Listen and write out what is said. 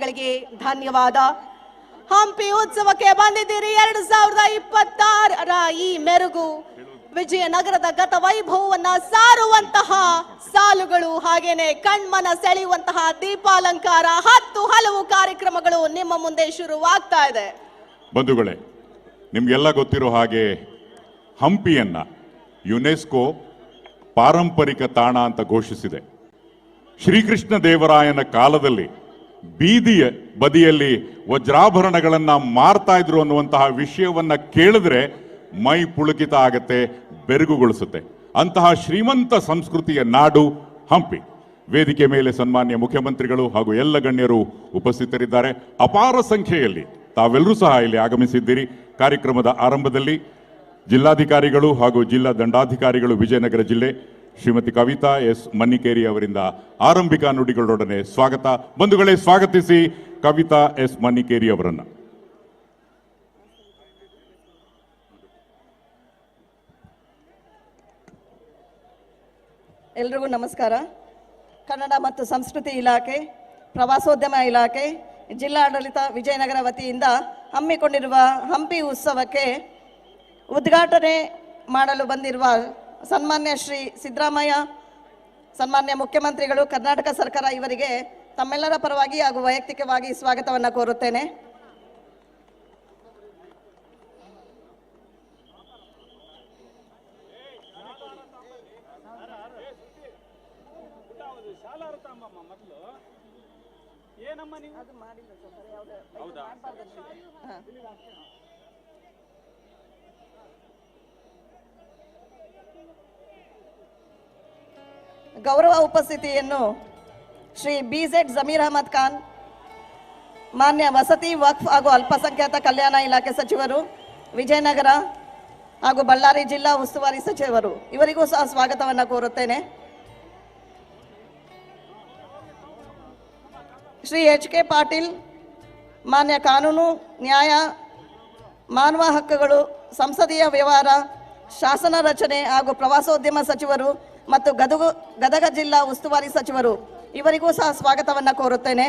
ಸಾರಥಿಗಳಿಗೆ ಧನ್ಯವಾದ. ಹಂಪಿ ಉತ್ಸವಕ್ಕೆ ಬಂದಿದ್ದೀರಿ ಎರಡು ಸಾವಿರದ ಇಪ್ಪತ್ತಾರರ ಈ ಮೆರುಗು. ವಿಜಯನಗರದ ಗತ ವೈಭವವನ್ನ ಸಾರುವಂತಹ ಸಾಲುಗಳು ಹಾಗೇನೆ ಕಣ್ಮನ ಸೆಳೆಯುವಂತಹ ದೀಪಾಲಂಕಾರ ಹತ್ತು ಹಲವು ಕಾರ್ಯಕ್ರಮಗಳು ನಿಮ್ಮ ಮುಂದೆ ಶುರುವಾಗ್ತಾ ಇದೆ. ಬಂಧುಗಳೇ, ನಿಮ್ಗೆಲ್ಲ ಗೊತ್ತಿರೋ ಹಾಗೆ ಹಂಪಿಯನ್ನ ಯುನೆಸ್ಕೋ ಪಾರಂಪರಿಕ ತಾಣ ಅಂತ ಘೋಷಿಸಿದೆ. ಶ್ರೀಕೃಷ್ಣ ದೇವರಾಯನ ಕಾಲದಲ್ಲಿ ಬೀದಿಯ ಬದಿಯಲ್ಲಿ ವಜ್ರಾಭರಣಗಳನ್ನ ಮಾರ್ತಾ ಇದ್ರು ಅನ್ನುವಂತಹ ವಿಷಯವನ್ನ ಕೇಳಿದ್ರೆ ಮೈ ಪುಳುಕಿತ ಆಗತ್ತೆ, ಬೆರಗುಗೊಳಿಸುತ್ತೆ. ಅಂತಹ ಶ್ರೀಮಂತ ಸಂಸ್ಕೃತಿಯ ನಾಡು ಹಂಪಿ. ವೇದಿಕೆ ಮೇಲೆ ಸನ್ಮಾನ್ಯ ಮುಖ್ಯಮಂತ್ರಿಗಳು ಹಾಗೂ ಎಲ್ಲ ಗಣ್ಯರು ಉಪಸ್ಥಿತರಿದ್ದಾರೆ. ಅಪಾರ ಸಂಖ್ಯೆಯಲ್ಲಿ ತಾವೆಲ್ಲರೂ ಸಹ ಇಲ್ಲಿ ಆಗಮಿಸಿದ್ದೀರಿ. ಕಾರ್ಯಕ್ರಮದ ಆರಂಭದಲ್ಲಿ ಜಿಲ್ಲಾಧಿಕಾರಿಗಳು ಹಾಗೂ ಜಿಲ್ಲಾ ದಂಡಾಧಿಕಾರಿಗಳು ವಿಜಯನಗರ ಜಿಲ್ಲೆ ಶ್ರೀಮತಿ ಕವಿತಾ ಎಸ್ ಮನ್ನಿಕೇರಿ ಅವರಿಂದ ಆರಂಭಿಕ ನುಡಿಗಳೊಡನೆ ಸ್ವಾಗತ. ಬಂಧುಗಳೇ, ಸ್ವಾಗತಿಸಿ ಕವಿತಾ ಎಸ್ ಮನ್ನಿಕೇರಿ ಅವರನ್ನು. ಎಲ್ರಿಗೂ ನಮಸ್ಕಾರ. ಕನ್ನಡ ಮತ್ತು ಸಂಸ್ಕೃತಿ ಇಲಾಖೆ, ಪ್ರವಾಸೋದ್ಯಮ ಇಲಾಖೆ, ಜಿಲ್ಲಾಡಳಿತ ವಿಜಯನಗರ ವತಿಯಿಂದ ಹಮ್ಮಿಕೊಂಡಿರುವ ಹಂಪಿ ಉತ್ಸವಕ್ಕೆ ಉದ್ಘಾಟನೆ ಮಾಡಲು ಬಂದಿರುವ ಸನ್ಮಾನ್ಯ ಶ್ರೀ ಸಿದ್ದರಾಮಯ್ಯ ಸನ್ಮಾನ್ಯ ಮುಖ್ಯಮಂತ್ರಿಗಳು ಕರ್ನಾಟಕ ಸರ್ಕಾರ ಇವರಿಗೆ ತಮ್ಮೆಲ್ಲರ ಪರವಾಗಿ ಹಾಗೂ ವೈಯಕ್ತಿಕವಾಗಿ ಸ್ವಾಗತವನ್ನು ಕೋರುತ್ತೇನೆ. ಗೌರವ ಉಪಸ್ಥಿತಿಯನ್ನು ಶ್ರೀ ಬಿ ಜೆಡ್ ಜಮೀರ್ ಅಹಮದ್ ಖಾನ್, ಮಾನ್ಯ ವಸತಿ, ವಕ್ಫ್ ಹಾಗೂ ಅಲ್ಪಸಂಖ್ಯಾತ ಕಲ್ಯಾಣ ಇಲಾಖೆ ಸಚಿವರು, ವಿಜಯನಗರ ಹಾಗೂ ಬಳ್ಳಾರಿ ಜಿಲ್ಲಾ ಉಸ್ತುವಾರಿ ಸಚಿವರು, ಇವರಿಗೂ ಸಹ ಸ್ವಾಗತವನ್ನು ಕೋರುತ್ತೇನೆ. ಶ್ರೀ ಎಚ್ ಕೆ ಪಾಟೀಲ್, ಮಾನ್ಯ ಕಾನೂನು, ನ್ಯಾಯ, ಮಾನವ ಹಕ್ಕುಗಳು, ಸಂಸದೀಯ ವ್ಯವಹಾರ, ಶಾಸನ ರಚನೆ ಹಾಗೂ ಪ್ರವಾಸೋದ್ಯಮ ಸಚಿವರು ಮತ್ತು ಗದಗ ಗದಗ ಜಿಲ್ಲಾ ಉಸ್ತುವಾರಿ ಸಚಿವರು ಇವರಿಗೂ ಸಹ ಸ್ವಾಗತವನ್ನು ಕೋರುತ್ತೇನೆ.